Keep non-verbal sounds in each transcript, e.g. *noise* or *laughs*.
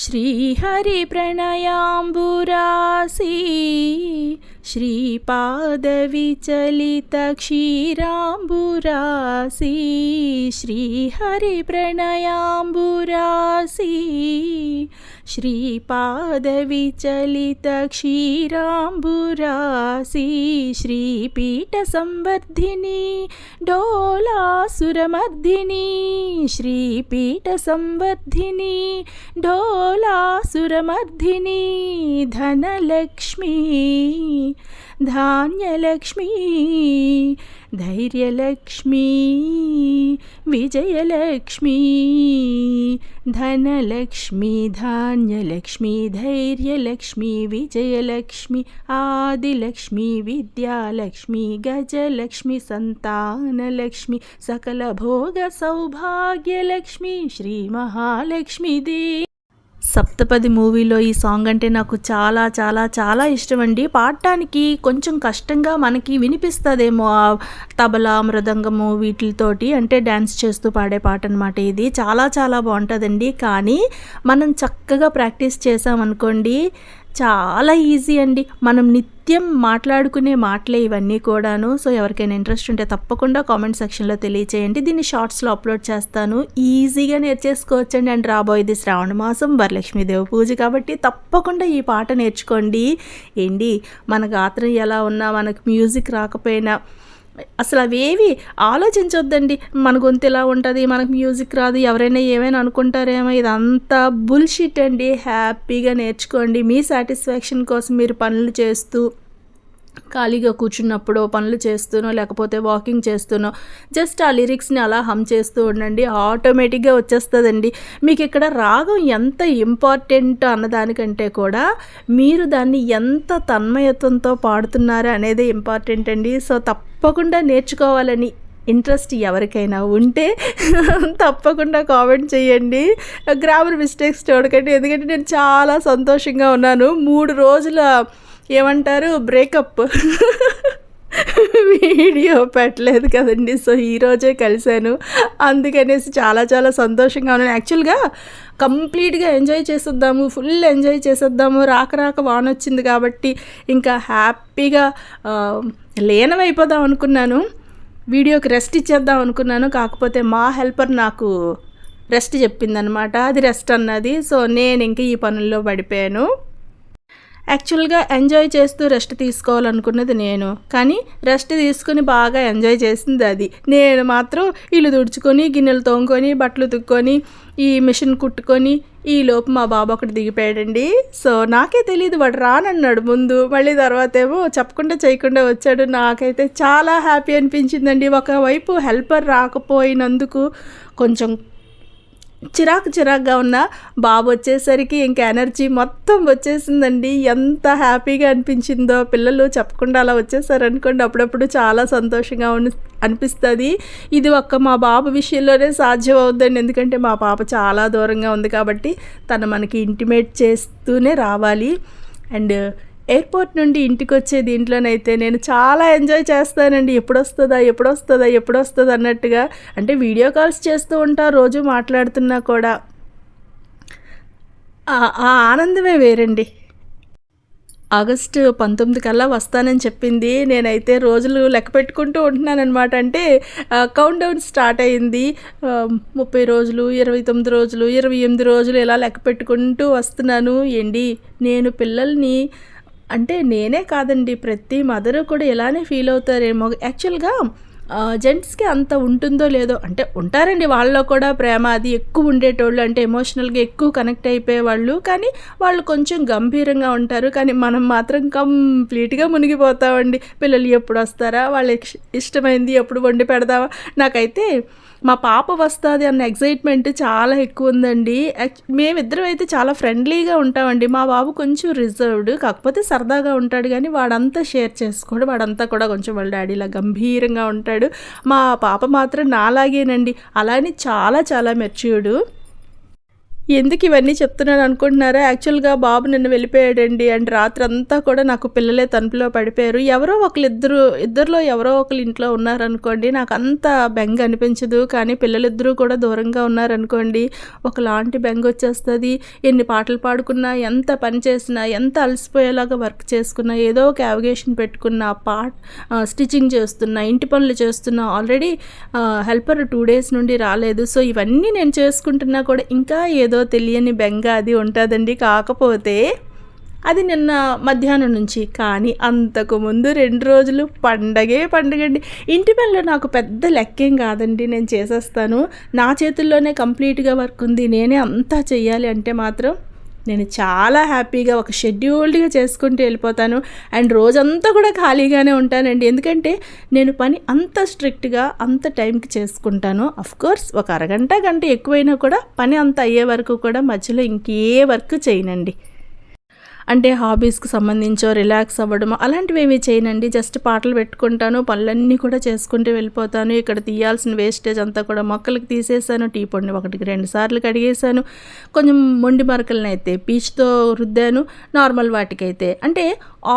श्रीहरिप्रणयाम्बुरासी श्रीपादविचलितक्षीराम्बुरासी श्रीहरिप्रणयाम्बुरासी श्रीपादविचलितक्षीराम्बुरासी श्रीपीठसंवर्धिनी डोलासुरमर्दिनी श्रीपीठसंवर्धिनी डोलासुरमर्दिनी धनलक्ष्मी धान्यलक्ष्मी धैर्यलक्ष्मी विजयलक्ष्मी धनलक्ष्मी धान्यलक्ष्मी धैर्यलक्ष्मी विजयलक्ष्मी आदिलक्ष्मी विद्यालक्ष्मी गजलक्ष्मी सन्तानलक्ष्मी सकलभोगसौभाग्यलक्ष्मी श्रीमहालक्ष्मीदेवी సప్తపది మూవీలో ఈ సాంగ్ అంటే నాకు చాలా చాలా చాలా ఇష్టం అండి పాడటానికి కొంచెం కష్టంగా మనకి వినిపిస్తుందేమో ఆ తబలా మృదంగము వీటితోటి అంటే డ్యాన్స్ చేస్తూ పాడే పాట అనమాట ఇది. చాలా చాలా బాగుంటుందండి. కానీ మనం చక్కగా ప్రాక్టీస్ చేసామనుకోండి చాలా ఈజీ అండి. మనం నిత్యం మాట్లాడుకునే మాటలే ఇవన్నీ కూడాను. సో ఎవరికైనా ఇంట్రెస్ట్ ఉంటే తప్పకుండా కామెంట్ సెక్షన్లో తెలియచేయండి. దీన్ని షార్ట్స్లో అప్లోడ్ చేస్తాను. ఈజీగా నేర్చేసుకోవచ్చండి. అండ్ రాబోయేది శ్రావణ మాసం వరలక్ష్మీదేవి పూజ కాబట్టి తప్పకుండా ఈ పాట నేర్చుకోండి. ఏంటి? మన గాత్రం ఎలా ఉన్నా మనకు మ్యూజిక్ రాకపోయినా అసలు అవేవి ఆలోచించొద్దండి. మన గొంతు ఎలా ఉంటుంది? మనకు మ్యూజిక్ రాదు. ఎవరైనా ఏమైనా అనుకుంటారేమో. ఇదంతా బుల్షిట్ అండి. హ్యాపీగా నేర్చుకోండి. మీ సాటిస్ఫాక్షన్ కోసం మీరు పనులు చేస్తూ ఖాళీగా కూర్చున్నప్పుడు పనులు చేస్తూనో లేకపోతే వాకింగ్ చేస్తూనో జస్ట్ ఆ లిరిక్స్ని అలా హమ్ చేస్తూ ఉండండి. ఆటోమేటిక్గా వచ్చేస్తుందండి. మీకు ఇక్కడ రాగం ఎంత ఇంపార్టెంట్ అన్నదానికంటే కూడా మీరు దాన్ని ఎంత తన్మయత్వంతో పాడుతున్నారు అనేది ఇంపార్టెంట్ అండి. సో తప్పకుండా నేర్చుకోవాలని ఇంట్రెస్ట్ ఎవరికైనా ఉంటే *laughs* తప్పకుండా కామెంట్ చేయండి. గ్రామర్ మిస్టేక్స్ చూడకండి ఎందుకంటే నేను చాలా సంతోషంగా ఉన్నాను. మూడు రోజుల ఏమంటారు? బ్రేకప్ వీడియో *laughs* పెట్టలేదు కదండి. సో ఈరోజే కలిశాను. అందుకనేసి చాలా చాలా సంతోషంగా ఉన్నాను. యాక్చువల్గా కంప్లీట్గా ఎంజాయ్ చేసేద్దాము. ఫుల్ ఎంజాయ్ చేసేద్దాము. రాక రాక వాన వచ్చింది కాబట్టి ఇంకా హ్యాపీగా లీనమైపోదాం అనుకున్నాను. వీడియోకి రెస్ట్ ఇచ్చేద్దాం అనుకున్నాను. కాకపోతే మా హెల్పర్ నాకు రెస్ట్ చెప్పిందనమాట అది రెస్ట్ అన్నది. సో నేను ఇంక ఈ పనుల్లో పడిపోయాను. యాక్చువల్గా ఎంజాయ్ చేస్తూ రెస్ట్ తీసుకోవాలనుకున్నది నేను. కానీ రెస్ట్ తీసుకుని బాగా ఎంజాయ్ చేసింది అది. నేను మాత్రం ఇల్లు తుడుచుకొని గిన్నెలు తోముకొని బట్టలు తుక్కొని ఈ మిషన్ కుట్టుకొని ఈ లోపు మా బాబు ఒకటి దిగిపోయాడండి. సో నాకే తెలియదు వాడు రానన్నాడు ముందు. మళ్ళీ తర్వాత ఏమో చెప్పకుండా చేయకుండా వచ్చాడు. నాకైతే చాలా హ్యాపీ అనిపించిందండి. ఒకవైపు హెల్పర్ రాకపోయినందుకు కొంచెం చిరాకు చిరాకుగా ఉన్న బాబు వచ్చేసరికి ఇంకా ఎనర్జీ మొత్తం వచ్చేసిందండి. ఎంత హ్యాపీగా అనిపించిందో పిల్లలు చెప్పకుండా అలా వచ్చేసారనుకోండి అప్పుడప్పుడు చాలా సంతోషంగా అనిపిస్తుంది. ఇది ఒక్క మా బాబు విషయంలోనే సాధ్యం అవుద్దండి ఎందుకంటే మా పాప చాలా దూరంగా ఉంది కాబట్టి తను మనకి ఇంటిమేట్ చేస్తూనే రావాలి. అండ్ ఎయిర్పోర్ట్ నుండి ఇంటికి వచ్చే దీంట్లోనైతే నేను చాలా ఎంజాయ్ చేస్తానండి. ఎప్పుడు వస్తుందా ఎప్పుడు వస్తుందా ఎప్పుడు వస్తుంది అన్నట్టుగా. అంటే వీడియో కాల్స్ చేస్తూ ఉంటా రోజు మాట్లాడుతున్నా కూడా. ఆ ఆనందమే వేరండి. ఆగస్టు పంతొమ్మిది కల్లా వస్తానని చెప్పింది. నేనైతే రోజులు లెక్క పెట్టుకుంటూ ఉంటున్నాను అనమాట అంటే కౌంట్ డౌన్ స్టార్ట్ అయింది. ముప్పై రోజులు ఇరవై తొమ్మిది రోజులు ఇరవై ఎనిమిది రోజులు ఇలా లెక్క పెట్టుకుంటూ వస్తున్నాను. ఏంటి నేను పిల్లల్ని అంటే నేనే కాదండి ప్రతి మదరు కూడా ఇలానే ఫీల్ అవుతారేమో. యాక్చువల్గా జెంట్స్కి అంత ఉంటుందో లేదో అంటే ఉంటారండి వాళ్ళలో కూడా ప్రేమ అది ఎక్కువ ఉండేటోళ్ళు అంటే ఎమోషనల్గా ఎక్కువ కనెక్ట్ అయిపోయేవాళ్ళు కానీ వాళ్ళు కొంచెం గంభీరంగా ఉంటారు కానీ మనం మాత్రం కంప్లీట్గా మునిగిపోతామండి. పిల్లలు ఎప్పుడు వస్తారా? వాళ్ళకి ఇష్టమైంది ఎప్పుడు వండి పెడదావా నాకైతే మా పాప వస్తుంది అన్న ఎగ్జైట్మెంట్ చాలా ఎక్కువ ఉందండి మేమిద్దరం అయితే చాలా ఫ్రెండ్లీగా ఉంటామండి. మా బాబు కొంచెం రిజర్వ్డ్ కాకపోతే సరదాగా ఉంటాడు కానీ వాడంతా షేర్ చేసుకోడు. వాడంతా కూడా కొంచెం వాళ్ళ డాడీలా గంభీరంగా ఉంటాడు. మా పాప మాత్రం నాలాగేనండి. అలానే చాలా చాలా మెచ్యూర్డు ఎందుకు ఇవన్నీ చెప్తున్నాను అనుకుంటున్నారా? యాక్చువల్గా బాబు నిన్ను వెళ్ళిపోయాడండి అండ్ రాత్రి అంతా కూడా నాకు పిల్లలే తణుపులో పడిపోయారు. ఎవరో ఒకరు ఇద్దరిలో ఎవరో ఒకరు ఇంట్లో ఉన్నారనుకోండి నాకు అంత బెంగ అనిపించదు. కానీ పిల్లలిద్దరూ కూడా దూరంగా ఉన్నారనుకోండి ఒకలాంటి బెంగ వచ్చేస్తుంది. ఎన్ని పాటలు పాడుకున్నా ఎంత పని చేసినా ఎంత అలసిపోయేలాగా వర్క్ చేసుకున్నా ఏదో ఒక యావిగేషన్ పెట్టుకున్నా పాట్ స్టిచ్చింగ్ చేస్తున్నా ఇంటి పనులు చేస్తున్నా ఆల్రెడీ హెల్పర్ టూ డేస్ నుండి రాలేదు. సో ఇవన్నీ నేను చేసుకుంటున్నా కూడా ఇంకా ఏదో తెలియని బెంగ అది ఉంటుందండి. కాకపోతే అది నిన్న మధ్యాహ్నం నుంచి. కానీ అంతకు ముందు రెండు రోజులు పండగే పండగండి. ఇంటి పనిలో నాకు పెద్ద లెక్కేం కాదండి. నేను చేసేస్తాను. నా చేతుల్లోనే కంప్లీట్గా వర్క్ ఉంది. నేనే అంతా చెయ్యాలి అంటే మాత్రం నేను చాలా హ్యాపీగా ఒక షెడ్యూల్డ్గా చేసుకుంటూ వెళ్ళిపోతాను. అండ్ రోజంతా కూడా ఖాళీగానే ఉంటానండి. ఎందుకంటే నేను పని అంత స్ట్రిక్ట్గా అంత టైంకి చేసుకుంటాను. కోర్స్ ఒక అరగంట గంట ఎక్కువైనా కూడా పని అంత అయ్యే వరకు కూడా మధ్యలో ఇంకే వర్క్ చేయనండి. అంటే హాబీస్కి సంబంధించో రిలాక్స్ అవ్వడమో అలాంటివి ఏమీ చేయనండి. జస్ట్ పాటలు పెట్టుకుంటాను పనులన్నీ కూడా చేసుకుంటూ వెళ్ళిపోతాను. ఇక్కడ తీయాల్సిన వేస్టేజ్ అంతా కూడా మొక్కలకి తీసేసాను టీ పొడిని ఒకటికి రెండు సార్లు కడిగేసాను కొంచెం మొండి మరకలను అయితే పీచ్తో రుద్దాను. నార్మల్ వాటికైతే. అంటే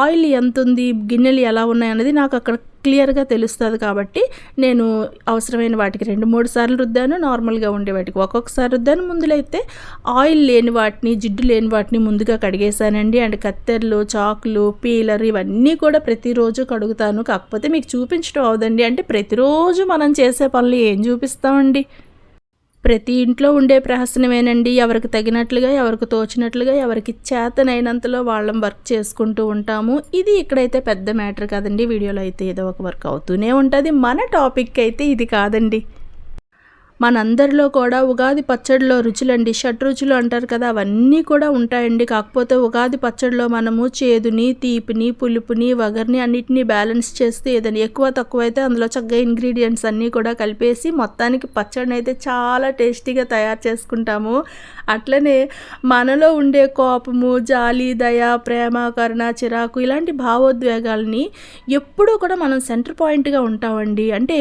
ఆయిల్ ఎంత ఉంది గిన్నెలు ఎలా ఉన్నాయి అనేది నాకు అక్కడ క్లియర్గా తెలుస్తుంది కాబట్టి నేను అవసరమైన వాటికి రెండు మూడు సార్లు రుద్దాను నార్మల్గా ఉండే వాటికి ఒక్కొక్కసారి రుద్దాను. ముందులో అయితే ఆయిల్ లేని వాటిని జిడ్డు లేని వాటిని ముందుగా కడిగేసానండి. అండ్ కత్తెరలు చాకులు పీలర్ ఇవన్నీ కూడా ప్రతిరోజు కడుగుతాను. కాకపోతే మీకు చూపించడం అవదండి. అంటే ప్రతిరోజు మనం చేసే పనులు ఏం చూపిస్తామండి? ప్రతి ఇంట్లో ఉండే ప్రహసనమేనండి. ఎవరికి తగినట్లుగా ఎవరికి తోచినట్లుగా ఎవరికి చేతనైనంతలో వాళ్ళం వర్క్ చేసుకుంటూ ఉంటాము. ఇది ఇక్కడైతే పెద్ద మ్యాటర్ కాదండి. వీడియోలో అయితే ఏదో ఒక వర్క్ అవుతూనే ఉంటుంది. మన టాపిక్ అయితే ఇది కాదండి. మనందరిలో కూడా ఉగాది పచ్చడిలో రుచులండి. షడ్రుచులు అంటారు కదా అవన్నీ కూడా ఉంటాయండి. కాకపోతే ఉగాది పచ్చడిలో మనము చేదుని తీపిని పులుపుని వగర్ని అన్నిటినీ బ్యాలెన్స్ చేస్తే ఏదైనా ఎక్కువ తక్కువ అయితే అందులో చక్కగా ఇంగ్రీడియంట్స్ అన్నీ కూడా కలిపేసి మొత్తానికి పచ్చడిని అయితే చాలా టేస్టీగా తయారు చేసుకుంటాము. అట్లనే మనలో ఉండే కోపము జాలి దయ ప్రేమ కరుణ చిరాకు ఇలాంటి భావోద్వేగాలని ఎప్పుడూ కూడా మనం సెంటర్ పాయింట్గా ఉంటామండి. అంటే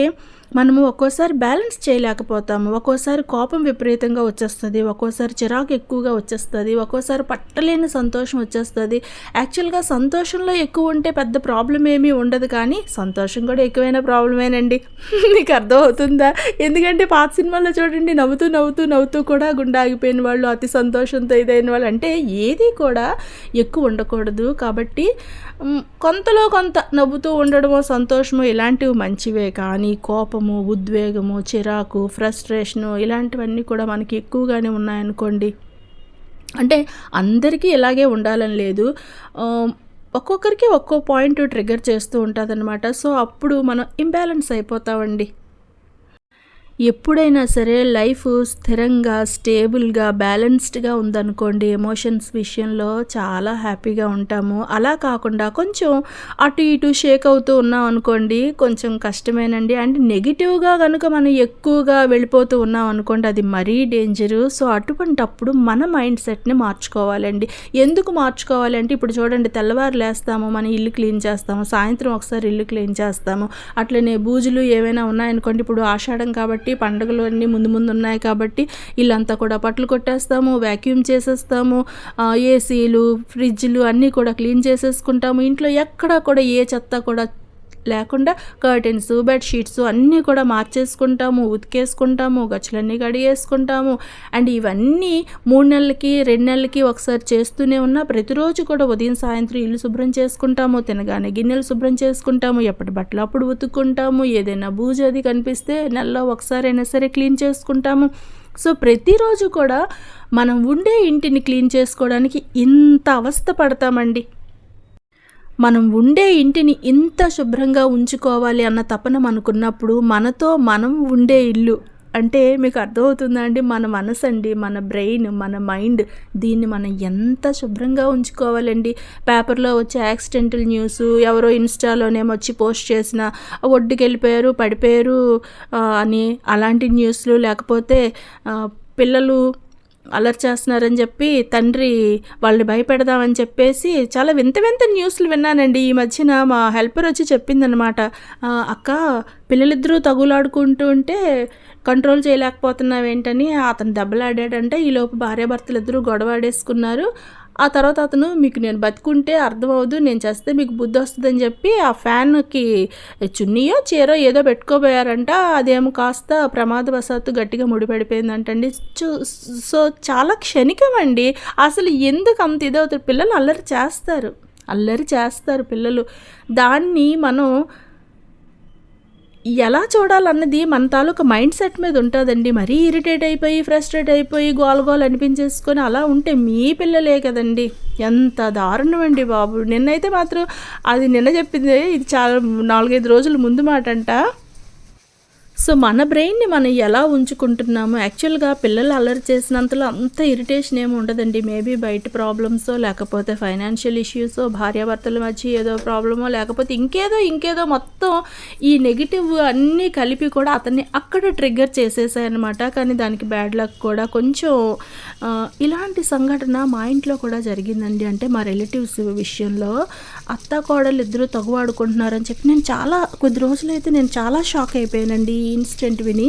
మనము ఒక్కోసారి బ్యాలెన్స్ చేయలేకపోతాము. ఒక్కోసారి కోపం విపరీతంగా వచ్చేస్తుంది. ఒక్కోసారి చిరాకు ఎక్కువగా వచ్చేస్తుంది. ఒక్కోసారి పట్టలేని సంతోషం వచ్చేస్తుంది. యాక్చువల్గా సంతోషంలో ఎక్కువ ఉంటే పెద్ద ప్రాబ్లం ఏమీ ఉండదు కానీ సంతోషం కూడా ఎక్కువైన ప్రాబ్లమేనండి. *laughs* మీకు అర్థమవుతుందా? ఎందుకంటే పాత సినిమాలో చూడండి నవ్వుతూ నవ్వుతూ నవ్వుతూ కూడా గుండాగిపోయిన వాళ్ళు అతి సంతోషంతో ఇదైన వాళ్ళు. అంటే ఏది కూడా ఎక్కువ ఉండకూడదు. కాబట్టి కొంతలో కొంత నవ్వుతూ ఉండడమో సంతోషమో ఇలాంటివి మంచివే కానీ కోపం కోపము ఉద్వేగము చిరాకు ఫ్రస్ట్రేషను ఇలాంటివన్నీ కూడా మనకి ఎక్కువగానే ఉన్నాయనుకోండి. అంటే అందరికీ ఇలాగే ఉండాలని లేదు. ఒక్కొక్కరికి ఒక్కో పాయింట్ ట్రిగర్ చేస్తూ ఉంటుంది సో అప్పుడు మనం ఇంబ్యాలెన్స్ అయిపోతామండి. ఎప్పుడైనా సరే లైఫ్ స్థిరంగా స్టేబుల్గా బ్యాలెన్స్డ్గా ఉందనుకోండి. ఎమోషన్స్ విషయంలో చాలా హ్యాపీగా ఉంటాము. అలా కాకుండా కొంచెం అటు ఇటు షేక్ అవుతూ ఉన్నాం అనుకోండి కొంచెం కష్టమేనండి. అండ్ నెగిటివ్గా కనుక మనం ఎక్కువగా వెళ్ళిపోతూ ఉన్నాం అనుకోండి అది మరీ డేంజరు. సో అటువంటప్పుడు మన మైండ్ సెట్ని మార్చుకోవాలండి. ఎందుకు మార్చుకోవాలంటే ఇప్పుడు చూడండి తెల్లవారు లేస్తాము మన ఇల్లు క్లీన్ చేస్తాము సాయంత్రం ఒకసారి ఇల్లు క్లీన్ చేస్తాము. అట్లనే బూజులు ఏమైనా ఉన్నాయనుకోండి ఇప్పుడు ఆషాఢం కాబట్టి కాబట్టి పండుగలు అన్నీ ముందు ముందు ఉన్నాయి కాబట్టి ఇల్లంతా కూడా పట్లు కొట్టేస్తాము వ్యాక్యూమ్ చేసేస్తాము ఏసీలు ఫ్రిడ్జ్లు అన్నీ కూడా క్లీన్ చేసేసుకుంటాము. ఇంట్లో ఎక్కడా కూడా ఏ చెత్త కూడా లేకుండా కర్టెన్స్ బెడ్షీట్స్ అన్నీ కూడా మార్చేసుకుంటాము ఉతికేసుకుంటాము గచ్చులన్నీ కడిగేసుకుంటాము. అండ్ ఇవన్నీ మూడు నెలలకి రెండు నెలలకి ఒకసారి చేస్తూనే ఉన్నా ప్రతిరోజు కూడా ఉదయం సాయంత్రం ఇల్లు శుభ్రం చేసుకుంటాము తినగానే గిన్నెలు శుభ్రం చేసుకుంటాము ఎప్పటి బట్టలు అప్పుడు ఉతుక్కుంటాము ఏదైనా బూజ అది కనిపిస్తే నెలలో ఒకసారి అయినా సరే క్లీన్ చేసుకుంటాము. సో ప్రతిరోజు కూడా మనం ఉండే ఇంటిని క్లీన్ చేసుకోవడానికి ఇంత అవస్థ పడతామండి. మనం ఉండే ఇంటిని ఇంత శుభ్రంగా ఉంచుకోవాలి అన్న తపన మనకున్నప్పుడు మనతో మనం ఉండే ఇల్లు. అంటే మీకు అర్థమవుతుందా అండి? మన మనసు అండి మన బ్రెయిన్ మన మైండ్ దీన్ని మనం ఎంత శుభ్రంగా ఉంచుకోవాలండి? పేపర్లో వచ్చే యాక్సిడెంటల్ న్యూస్ ఎవరో ఇన్స్టాలోనేమో వచ్చి పోస్ట్ చేసిన ఒడ్డుకి వెళ్ళిపోయారు పడిపోయారు అని అలాంటి న్యూస్లు లేకపోతే పిల్లలు అలర్ట్ చేస్తున్నారని చెప్పి తండ్రి వాళ్ళని భయపెడదామని చెప్పేసి చాలా వింత వింత న్యూస్లు విన్నానండి. ఈ మధ్యన మా హెల్పర్ వచ్చి చెప్పిందనమాట అక్క పిల్లలిద్దరూ తగులాడుకుంటూ ఉంటే కంట్రోల్ చేయలేకపోతున్నావు ఏంటని అతను దెబ్బలాడాడంటే. ఈలోపు భార్యాభర్తలు ఇద్దరూ గొడవ ఆడేసుకున్నారు. ఆ తర్వాత అతను మీకు నేను బతుకుంటే అర్థమవుదు నేను చేస్తే మీకు బుద్ధి వస్తుందని చెప్పి ఆ ఫ్యాన్కి చున్నీయో చీరో ఏదో పెట్టుకోబోయారంట. అదేమో కాస్త ప్రమాదవశాత్తు గట్టిగా ముడిపడిపోయిందంటండి. చూ- సో చాలా క్షణికం అండి. అసలు ఎందుకు అంత ఇదవుతారు? పిల్లలు అల్లరి చేస్తారు. అల్లరి చేస్తారు పిల్లలు. దాన్ని మనం ఎలా చూడాలన్నది మన తాలూకు మైండ్ సెట్ మీద ఉంటుందండి. మరీ ఇరిటేట్ అయిపోయి ఫ్రస్ట్రేట్ అయిపోయి గోల్ గోల్ అనిపించేసుకొని అలా ఉంటే మీ పిల్లలే కదండి. ఎంత దారుణం అండి బాబు. నిన్నైతే మాత్రం అది నిన్న చెప్పింది ఇది చాలా నాలుగైదు రోజుల ముందు మాట అంట సో మన బ్రెయిన్ని మనం ఎలా ఉంచుకుంటున్నాము యాక్చువల్గా పిల్లలు అల్లరి చేసినంతలో అంత ఇరిటేషన్ ఏమి ఉండదండి. మేబీ బయట ప్రాబ్లమ్సో లేకపోతే ఫైనాన్షియల్ ఇష్యూసో భార్యాభర్తల మధ్య ఏదో ప్రాబ్లమో లేకపోతే ఇంకేదో ఇంకేదో మొత్తం ఈ నెగిటివ్ అన్నీ కలిపి కూడా అతన్ని అక్కడ ట్రిగ్గర్ చేసేసాయన్నమాట. కానీ దానికి బ్యాడ్ లక్ కూడా కొంచెం ఇలాంటి సంఘటన మా ఇంట్లో కూడా జరిగిందండి. అంటే మా రిలేటివ్స్ విషయంలో అత్త కోడలు ఇద్దరు తగువాడుకుంటున్నారని చెప్పి నేను చాలా కొద్ది రోజులైతే నేను చాలా షాక్ అయిపోయానండి. ఇన్స్టెంట్ ఇన్సిడెంట్ విని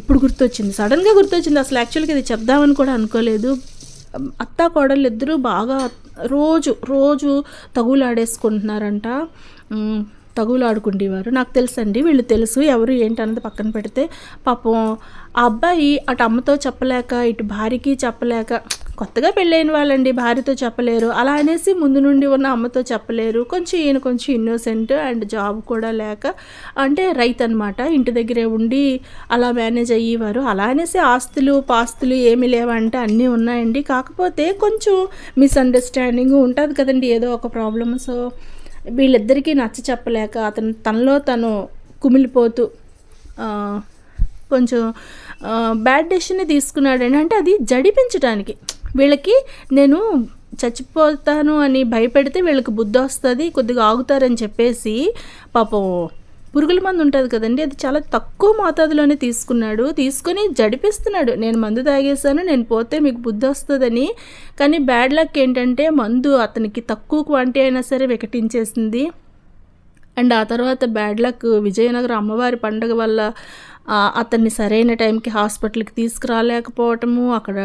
ఇప్పుడు గుర్తొచ్చింది. సడన్గా గుర్తొచ్చింది. అసలు యాక్చువల్గా ఇది చెప్దామని కూడా అనుకోలేదు. అత్త కోడలు ఇద్దరూ బాగా రోజు రోజు తగులాడేసుకుంటున్నారంట. తగులాడుకుండేవారు. నాకు తెలుసండి. వీళ్ళు తెలుసు. ఎవరు ఏంటన్నది పక్కన పెడితే పాపం ఆ అబ్బాయి అటు అమ్మతో చెప్పలేక ఇటు భార్యకి చెప్పలేక కొత్తగా పెళ్ళైన వాళ్ళండి భార్యతో చెప్పలేరు. అలా అనేసి ముందు నుండి ఉన్న అమ్మతో చెప్పలేరు. కొంచెం ఈయన కొంచెం ఇన్నోసెంట్ అండ్ జాబ్ కూడా లేక అంటే రైతు అనమాట ఇంటి దగ్గరే ఉండి అలా మేనేజ్ అయ్యేవారు. అలా అనేసి ఆస్తులు పాస్తులు ఏమి లేవంటే అన్నీ ఉన్నాయండి. కాకపోతే కొంచెం మిస్అండర్స్టాండింగ్ ఉంటుంది కదండి ఏదో ఒక ప్రాబ్లమ్ సో వీళ్ళిద్దరికీ నచ్చ చెప్పలేక అతను తనలో తను కుమిలిపోతూ కొంచెం బ్యాడ్ డెసిషన్ తీసుకున్నాడండి. అంటే అది జడిపించడానికి వీళ్ళకి నేను చచ్చిపోతాను అని భయపెడితే వీళ్ళకి బుద్ధి వస్తుంది కొద్దిగా ఆగుతారని చెప్పేసి పాపం పురుగుల మందు ఉంటుంది కదండి అది చాలా తక్కువ మోతాదులోనే తీసుకున్నాడు. తీసుకొని జడిపిస్తున్నాడు. నేను మందు తాగేశాను నేను పోతే మీకు బుద్ధి వస్తుందని. కానీ బ్యాడ్ లక్ ఏంటంటే మందు అతనికి తక్కువ క్వాంటిటీ అయినా సరే వికటించేసింది. అండ్ ఆ తర్వాత బ్యాడ్ లక్ విజయనగరం అమ్మవారి పండగ వల్ల అతన్ని సరైన టైంకి హాస్పిటల్కి తీసుకురాలేకపోవటము అక్కడ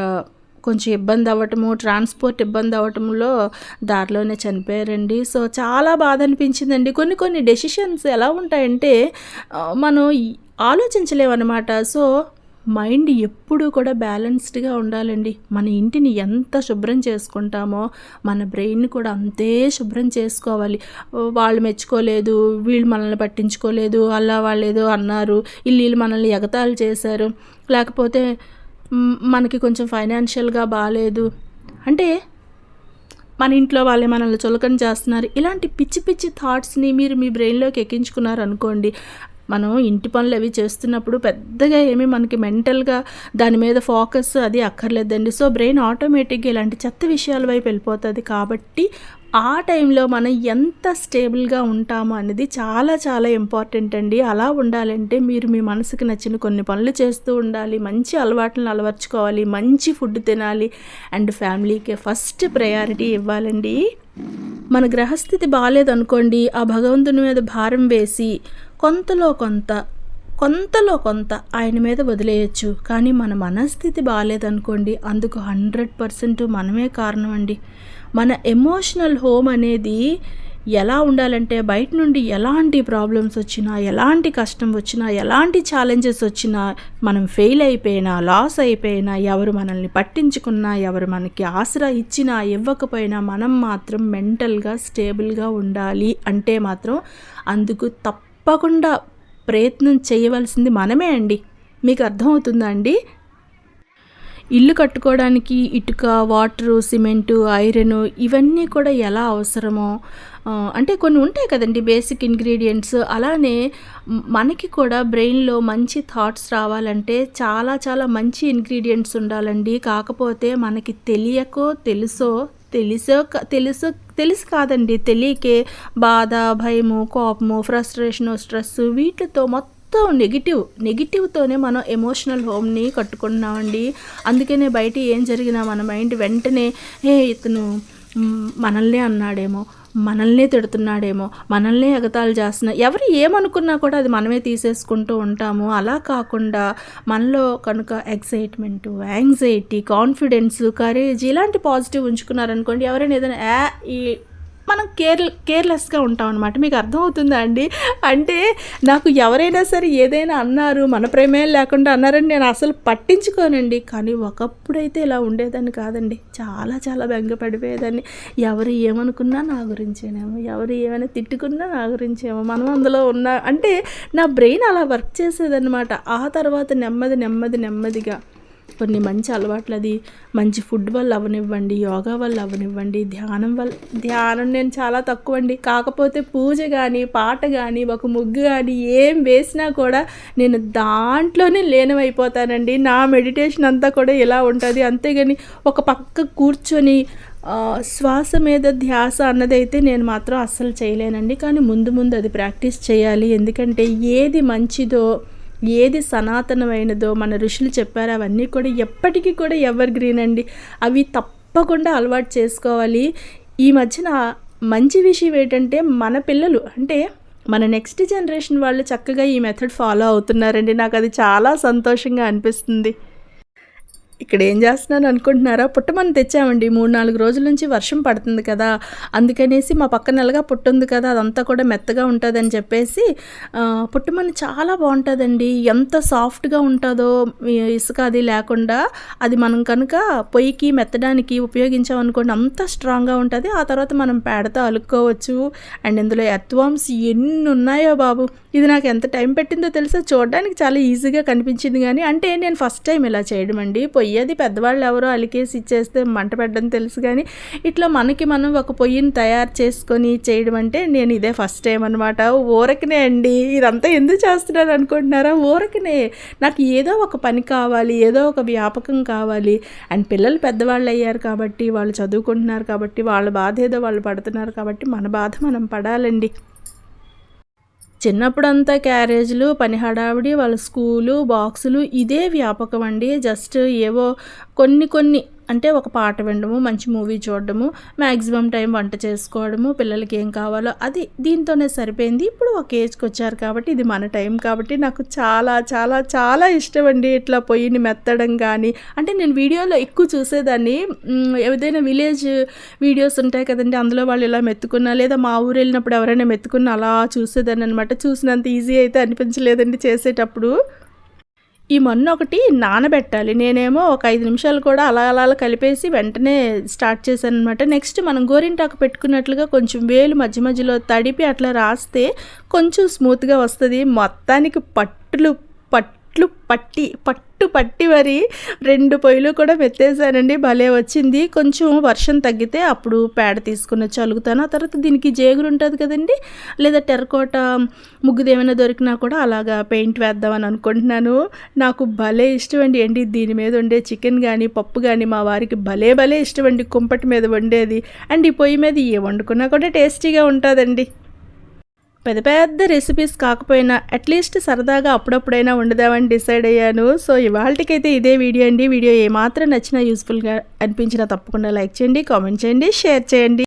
కొంచెం ఇబ్బంది అవ్వటము ట్రాన్స్పోర్ట్ ఇబ్బంది అవ్వటంలో దారిలోనే చనిపోయారండి. సో చాలా బాధ అనిపించిందండి. కొన్ని కొన్ని డెసిషన్స్ ఎలా ఉంటాయంటే మనం ఆలోచించలేమన్నమాట. సో మైండ్ ఎప్పుడూ కూడా బ్యాలెన్స్డ్గా ఉండాలండి. మన ఇంటిని ఎంత శుభ్రం చేసుకుంటామో మన బ్రెయిన్ కూడా అంతే శుభ్రం చేసుకోవాలి. వాళ్ళు మెచ్చుకోలేదు వీళ్ళు మనల్ని పట్టించుకోలేదు అలా వాళ్ళు ఏదో అన్నారు వీళ్ళు మనల్ని ఎగతాళి చేశారు. లేకపోతే మనకి కొంచెం ఫైనాన్షియల్గా బాగాలేదు అంటే మన ఇంట్లో వాళ్ళే మనల్ని చులకన చేస్తున్నారు. ఇలాంటి పిచ్చి పిచ్చి థాట్స్ని మీరు మీ బ్రెయిన్లోకి ఎక్కించుకున్నారు అనుకోండి మనం ఇంటి పనులు అవి చేస్తున్నప్పుడు పెద్దగా ఏమీ మనకి మెంటల్గా దాని మీద ఫోకస్ అది అక్కర్లేదండి. సో బ్రెయిన్ ఆటోమేటిక్గా ఇలాంటి చెత్త విషయాల వైపు వెళ్ళిపోతుంది కాబట్టి ఆ టైంలో మనం ఎంత స్టేబుల్గా ఉంటామో అనేది చాలా చాలా ఇంపార్టెంట్ అండి. అలా ఉండాలంటే మీరు మీ మనసుకు నచ్చిన కొన్ని పనులు చేస్తూ ఉండాలి. మంచి అలవాట్లను అలవర్చుకోవాలి. మంచి ఫుడ్ తినాలి. అండ్ ఫ్యామిలీకి ఫస్ట్ ప్రయారిటీ ఇవ్వాలండి. మన గ్రహస్థితి బాగాలేదనుకోండి ఆ భగవంతుని మీద భారం వేసి కొంతలో కొంత కొంతలో కొంత ఆయన మీద వదిలేయచ్చు. కానీ మన మనస్థితి బాగాలేదనుకోండి అందుకు హండ్రెడ్ పర్సెంట్ మనమే కారణం అండి మన ఎమోషనల్ హోమ్ అనేది ఎలా ఉండాలంటే బయట నుండి ఎలాంటి ప్రాబ్లమ్స్ వచ్చినా ఎలాంటి కష్టం వచ్చినా ఎలాంటి ఛాలెంజెస్ వచ్చినా మనం ఫెయిల్ అయిపోయినా లాస్ అయిపోయినా ఎవరు మనల్ని పట్టించుకున్నా ఎవరు మనకి ఆసరా ఇచ్చినా ఇవ్వకపోయినా మనం మాత్రం మెంటల్గా స్టేబుల్గా ఉండాలి అంటే మాత్రం అందుకు తప్పకుండా ప్రయత్నం చేయవలసింది మనమే అండి. మీకు అర్థమవుతుందా అండి? ఇల్లు కట్టుకోవడానికి ఇటుక వాటరు సిమెంటు ఐరన్ ఇవన్నీ కూడా ఎలా అవసరమో అంటే కొన్ని ఉంటాయి కదండి బేసిక్ ఇంగ్రీడియంట్స్. అలానే మనకి కూడా బ్రెయిన్లో మంచి థాట్స్ రావాలంటే చాలా చాలా మంచి ఇంగ్రీడియంట్స్ ఉండాలండి. కాకపోతే మనకి తెలియకో తెలుసో తెలిసో క- తెలుసో తెలుసు కాదండి. తెలియకే బాధ భయము కోపము ఫ్రస్ట్రేషను స్ట్రెస్ వీటితో మొత్తం మొత్తం నెగిటివ్ నెగిటివ్తోనే మనం ఎమోషనల్ హోమ్ని కట్టుకుంటున్నామండి అందుకనే బయట ఏం జరిగినా మన మైండ్ వెంటనే ఏ ఇతను మనల్నే అన్నాడేమో మనల్నే తిడుతున్నాడేమో మనల్నే ఎగతాలు చేస్తున్నా ఎవరు ఏమనుకున్నా కూడా అది మనమే తీసేసుకుంటూ ఉంటాము. అలా కాకుండా మనలో కనుక ఎక్సైట్మెంట్ యాంగ్జైటీ కాన్ఫిడెన్స్ కరేజ్ ఇలాంటి పాజిటివ్ ఉంచుకున్నారనుకోండి ఎవరైనా ఏదైనా ఈ మనం కేర్ కేర్లెస్గా ఉంటాం అనమాట మీకు అర్థమవుతుందా అండి? అంటే నాకు ఎవరైనా సరే ఏదైనా అన్నారు మన ప్రేమేం లేకుండా అన్నారని నేను అసలు పట్టించుకోనండి. కానీ ఒకప్పుడైతే ఇలా ఉండేదాన్ని కాదండి. చాలా చాలా బెంగపడిపోయేదాన్ని. ఎవరు ఏమనుకున్నా నా గురించేనేమో ఎవరు ఏమైనా తిట్టుకున్నా నా గురించేమో మనం అందులో ఉన్న అంటే నా బ్రెయిన్ అలా వర్క్ చేసేదన్నమాట. ఆ తర్వాత నెమ్మది నెమ్మది నెమ్మదిగా. కొన్ని మంచి అలవాట్లు అది మంచి ఫుడ్ వల్ల అవనివ్వండి యోగా వల్ల అవనివ్వండి ధ్యానం వల్ల ధ్యానం నేను చాలా తక్కువ అండి కాకపోతే పూజ కానీ పాట కానీ ఒక ముగ్గు కానీ ఏం వేసినా కూడా నేను దాంట్లోనే లీనమైపోతానండి. నా మెడిటేషన్ అంతా కూడా ఇలా ఉంటుంది. అంతేగాని ఒక పక్క కూర్చొని శ్వాస మీద ధ్యాస అన్నదైతే నేను మాత్రం అస్సలు చేయలేనండి. కానీ ముందు ముందు అది ప్రాక్టీస్ చేయాలి. ఎందుకంటే ఏది మంచిదో ఏది సనాతనమైనదో మన ఋషులు చెప్పారు అవన్నీ కూడా ఎప్పటికీ కూడా ఎవర్ గ్రీన్ అండి. అవి తప్పకుండా అలవాటు చేసుకోవాలి. ఈ మధ్యన మంచి విషయం ఏంటంటే మన పిల్లలు అంటే మన నెక్స్ట్ జనరేషన్ వాళ్ళు చక్కగా ఈ మెథడ్ ఫాలో అవుతున్నారండి. నాకు అది చాలా సంతోషంగా అనిపిస్తుంది. ఇక్కడ ఏం చేస్తున్నాను అనుకుంటున్నారా? పుట్టమని తెచ్చామండి. మూడు నాలుగు రోజుల నుంచి వర్షం పడుతుంది కదా. అందుకనేసి మా పక్క నెలగా పుట్టుంది కదా. అదంతా కూడా మెత్తగా ఉంటుందని చెప్పేసి పుట్టమని చాలా బాగుంటుందండి. ఎంత సాఫ్ట్గా ఉంటుందో ఇసుక అది లేకుండా అది మనం కనుక పొయ్యికి మెత్తడానికి ఉపయోగించామనుకోండి అంత స్ట్రాంగ్గా ఉంటుంది. ఆ తర్వాత మనం పేడతో అలుక్కోవచ్చు. అండ్ ఇందులో ఎర్త్వామ్స్ ఎన్ని ఉన్నాయో బాబు. ఇది నాకు ఎంత టైం పెట్టిందో తెలుసా? చూడడానికి చాలా ఈజీగా కనిపించింది కానీ అంటే నేను ఫస్ట్ టైం ఇలా చేయడం అండి. పొయ్యి అది పెద్దవాళ్ళు ఎవరో అలికేసి ఇచ్చేస్తే మంట పెట్టడం తెలుసు కానీ ఇట్లా మనకి మనం ఒక పొయ్యిని తయారు చేసుకొని చేయడం అంటే నేను ఇదే ఫస్ట్ టైం అనమాట ఊరకనే అండి. ఇదంతా ఎందుకు చేస్తున్నాను అనుకుంటున్నారా? ఊరకనే. నాకు ఏదో ఒక పని కావాలి ఏదో ఒక వ్యాపకం కావాలి అండ్ పిల్లలు పెద్దవాళ్ళు అయ్యారు కాబట్టి వాళ్ళు చదువుకుంటున్నారు కాబట్టి వాళ్ళ బాధ ఏదో వాళ్ళు పడుతున్నారు కాబట్టి మన బాధ మనం పడాలండి. చిన్నప్పుడంతా క్యారేజ్లు పని హడావిడి వాళ్ళ స్కూలు బాక్సులు ఇదే వ్యాపకం అండి. జస్ట్ ఏవో కొన్ని కొన్ని అంటే ఒక పాట వినడము మంచి మూవీ చూడడము మ్యాక్సిమం టైం వంట చేసుకోవడము పిల్లలకి ఏం కావాలో అది దీంతోనే సరిపోయింది. ఇప్పుడు ఒక ఏజ్కి వచ్చారు కాబట్టి ఇది మన టైం కాబట్టి నాకు చాలా చాలా చాలా ఇష్టం అండి ఇట్లా పొయ్యిని మెత్తడం కానీ అంటే నేను వీడియోలో ఎక్కువ చూసేదాన్ని ఏదైనా విలేజ్ వీడియోస్ ఉంటాయి కదండి అందులో వాళ్ళు ఇలా మెత్తుకున్నా లేదా మా ఊరు వెళ్ళినప్పుడు ఎవరైనా మెత్తుకున్నా అలా చూసేదాన్ని అనమాట చూసినంత ఈజీ అయితే అనిపించలేదండి చేసేటప్పుడు. ఈ మన్ను ఒకటి నానబెట్టాలి. నేనేమో ఒక ఐదు నిమిషాలు కూడా అలా అలా అలా కలిపేసి వెంటనే స్టార్ట్ చేశాను అనమాట నెక్స్ట్ మనం గోరింటాకు పెట్టుకున్నట్లుగా కొంచెం వేలు మధ్య మధ్యలో తడిపి అట్లా రాస్తే కొంచెం స్మూత్గా వస్తుంది. మొత్తానికి పట్టులు పట్లు పట్టి పట్టు పట్టి మరి రెండు పొయ్యిలు కూడా మెత్తేసానండి భలే వచ్చింది. కొంచెం వర్షం తగ్గితే అప్పుడు పేడ తీసుకుని వచ్చి అలుగుతాను. ఆ తర్వాత దీనికి జేగురు ఉంటుంది కదండి. లేదా టెరకోట ముగ్గుది ఏమైనా దొరికినా కూడా అలాగా పెయింట్ వేద్దామని అనుకుంటున్నాను. నాకు భలే ఇష్టం అండి ఏంటి? దీని మీద వండే చికెన్ కానీ పప్పు కానీ మా వారికి భలే భలే ఇష్టం అండి కుంపటి మీద వండేది. అండ్ ఈ పొయ్యి మీద ఏ వండుకున్నా కూడా టేస్టీగా ఉంటుందండి. పెద్ద పెద్ద రెసిపీస్ కాకపోయినా అట్లీస్ట్ సరదాగా అప్పుడప్పుడైనా వండుదామని డిసైడ్ అయ్యాను. సో ఇవాళకైతే ఇదే వీడియో అండి. వీడియో ఏమాత్రం నచ్చినా యూస్ఫుల్గా అనిపించినా తప్పకుండా లైక్ చేయండి కామెంట్ చేయండి షేర్ చేయండి.